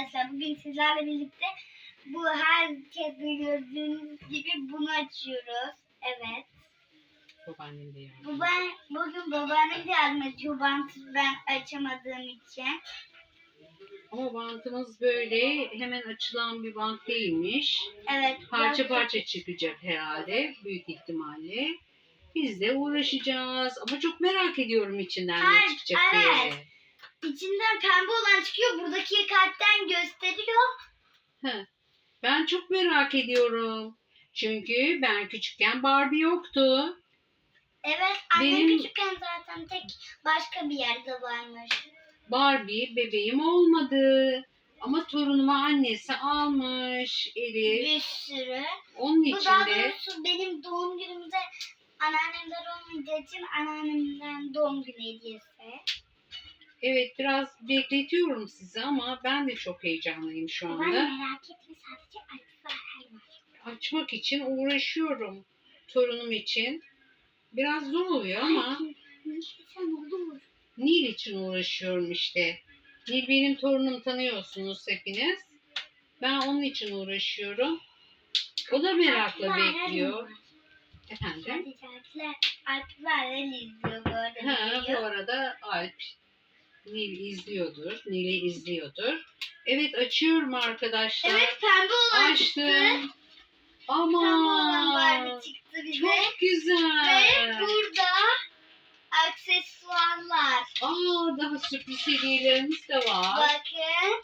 arkadaşlar. Bugün sizlerle birlikte bu herkese gördüğünüz gibi bunu açıyoruz. Evet. Babaannem de ben, bugün babaannem de yardım ediyor. Bantı ben açamadığım için. Ama bantımız böyle hemen açılan bir bant değilmiş. Evet. Parça parça çıkacak herhalde büyük ihtimalle. Biz de uğraşacağız. Ama çok merak ediyorum içinden ne çıkacak evet. diye. İçinden pembe olan çıkıyor. Buradaki kalpten gösteriyor. Heh. Ben çok merak ediyorum. Çünkü ben küçükken Barbie yoktu. Evet. Annem Benim- küçükken zaten tek başka bir yerde varmış. Barbie bebeğim olmadı. Ama torunuma annesi almış Elif. Bir sürü. Onun Bu için daha de doğrusu benim doğum günümde anneannemler olmayacağı için anneannemden doğum günü hediyesi. Evet biraz bekletiyorum sizi ama ben de çok heyecanlıyım şu Ben anda. merak etme sadece var. Açmak için uğraşıyorum torunum için. Biraz zor oluyor ama Sen olur. Nil için uğraşıyorum işte. Nil benim torunum tanıyorsunuz hepiniz. Ben onun için uğraşıyorum. O da merakla bekliyor. Efendim? Sadece Alpler, Alpler izliyor bu arada. Ha, bu arada Alp Nil izliyordur. Nil'i izliyordur. Evet açıyorum arkadaşlar. Evet pembe olan çıktı. Açtım. Pembe olan Ama Barbie çıktı bize. çok Ve güzel. burada aksesuarlar. Aa daha sürpriz hediyelerimiz de var. Bakın.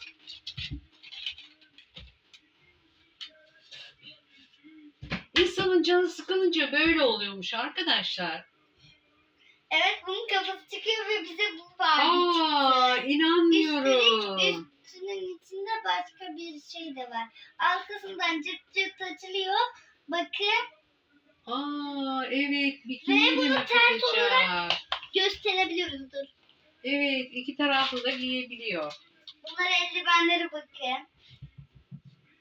İnsanın canı sıkılınca böyle oluyormuş arkadaşlar. Evet bunun kafası çıkıyor ve bize bu Barbie çıktı. Aa inanmıyorum. Üstelik üstünün içinde başka bir şey de var. Arkasından cırt cırt açılıyor. Bakın Aa evet Ve bikini bunu mi ters kalacak? gösterebiliyoruz dur. Evet iki taraflı da giyebiliyor. Bunlar eldivenleri bakın.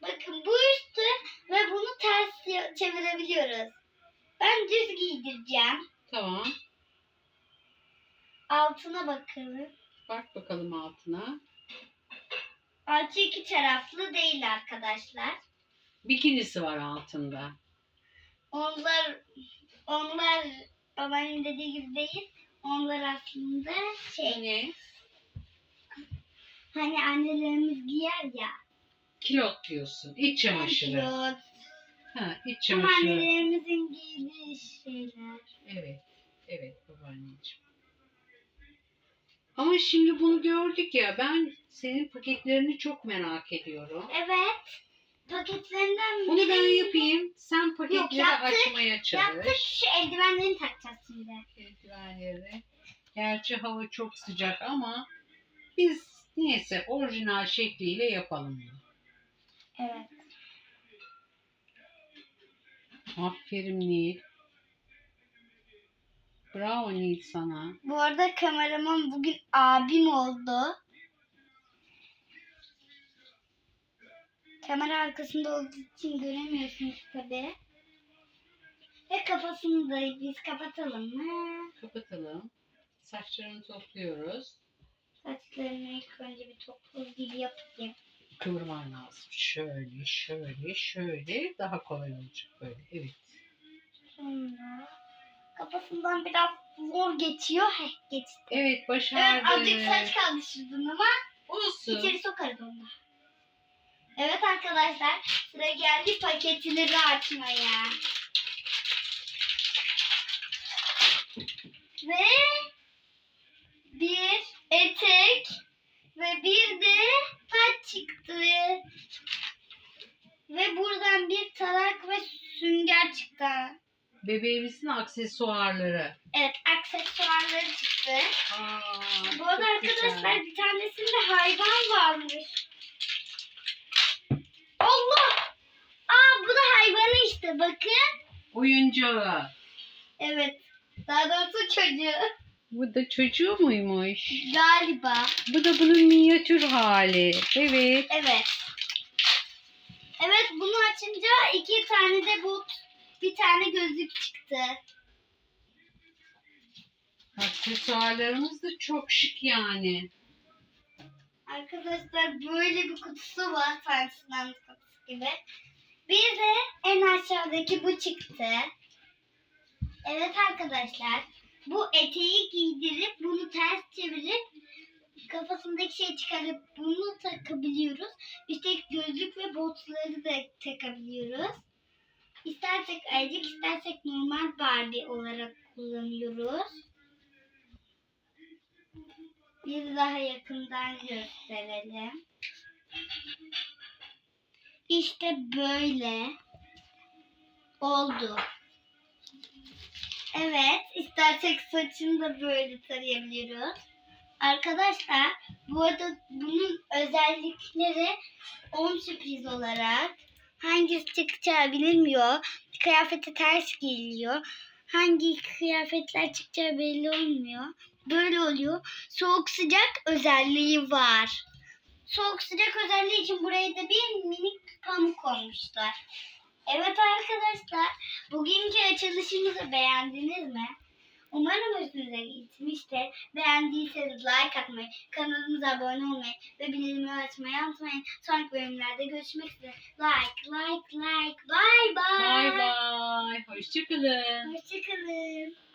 Bakın bu üstü ve bunu ters çevirebiliyoruz. Ben düz giydireceğim. Tamam. Altına bakın. Bak bakalım altına. Altı iki taraflı değil arkadaşlar. Bikinisi var altında. Onlar onlar babanın dediği gibi değil. Onlar aslında şey Ne? hani annelerimiz giyer ya. Kilot diyorsun. İç çamaşırı. Kilot. Ha, iç Ama çamaşırı. annelerimizin giydiği şeyler. Evet. Evet babaanneciğim. Ama şimdi bunu gördük ya ben senin paketlerini çok merak ediyorum. Evet. Paketlerinden Bunu ben biri- yapayım. Sen paketleri yaptık, açmaya çalış. Yaptık şu eldivenlerini takacağız şimdi. eldivenleri. Gerçi hava çok sıcak ama biz neyse orijinal şekliyle yapalım bunu. Evet. Aferin Nil. Bravo Nil sana. Bu arada kameraman bugün abim oldu. Kamera arkasında olduğu için göremiyorsunuz tabi. Ve kafasını da biz kapatalım mı? Kapatalım. Saçlarını topluyoruz. Saçlarını ilk önce bir toplu gibi yapayım. Kıvırman lazım. Şöyle, şöyle, şöyle. Daha kolay olacak böyle. Evet. Sonra kafasından biraz zor geçiyor. Heh geçti. Evet Evet başardık. azıcık saç kaldı şuradan ama Olsun. içeri sokarız onu. da. Evet arkadaşlar sıra geldi paketleri açmaya. Ve bir etek ve bir de taç çıktı. Ve buradan bir tarak ve sünger çıktı. Bebeğimizin aksesuarları. Evet aksesuarları çıktı. Aa, Bu arada çok güzel. arkadaşlar bir tanesinde hayvan varmış. Allah! Aa bu da hayvanı işte bakın. Oyuncağı. Evet. Daha doğrusu çocuğu. Bu da çocuğu muymuş? Galiba. Bu da bunun minyatür hali. Evet. Evet. Evet bunu açınca iki tane de bu bir tane gözlük çıktı. Aksesuarlarımız da çok şık yani. Arkadaşlar böyle bir kutusu var Fantasyland kutusu gibi. Bir de en aşağıdaki bu çıktı. Evet arkadaşlar. Bu eteği giydirip bunu ters çevirip kafasındaki şey çıkarıp bunu takabiliyoruz. İşte gözlük ve botları da takabiliyoruz. İstersek ayıcık, istersek normal Barbie olarak kullanıyoruz. Bir daha yakından gösterelim. İşte böyle oldu. Evet, istersek saçını da böyle tarayabiliyoruz. Arkadaşlar, bu arada bunun özellikleri 10 sürpriz olarak hangisi çıkacağı bilinmiyor. Kıyafete ters geliyor. Hangi kıyafetler çıkacağı belli olmuyor. Böyle oluyor. Soğuk sıcak özelliği var. Soğuk sıcak özelliği için buraya da bir minik pamuk koymuşlar. Evet arkadaşlar, bugünkü açılışımızı beğendiniz mi? Umarım hoşunuza gitmiştir. Beğendiyseniz like atmayı, kanalımıza abone olmayı ve bildirimleri açmayı unutmayın. Sonraki bölümlerde görüşmek üzere. Like, like, like. Bye bye. Bay bay. Hoşçakalın. Hoşçakalın.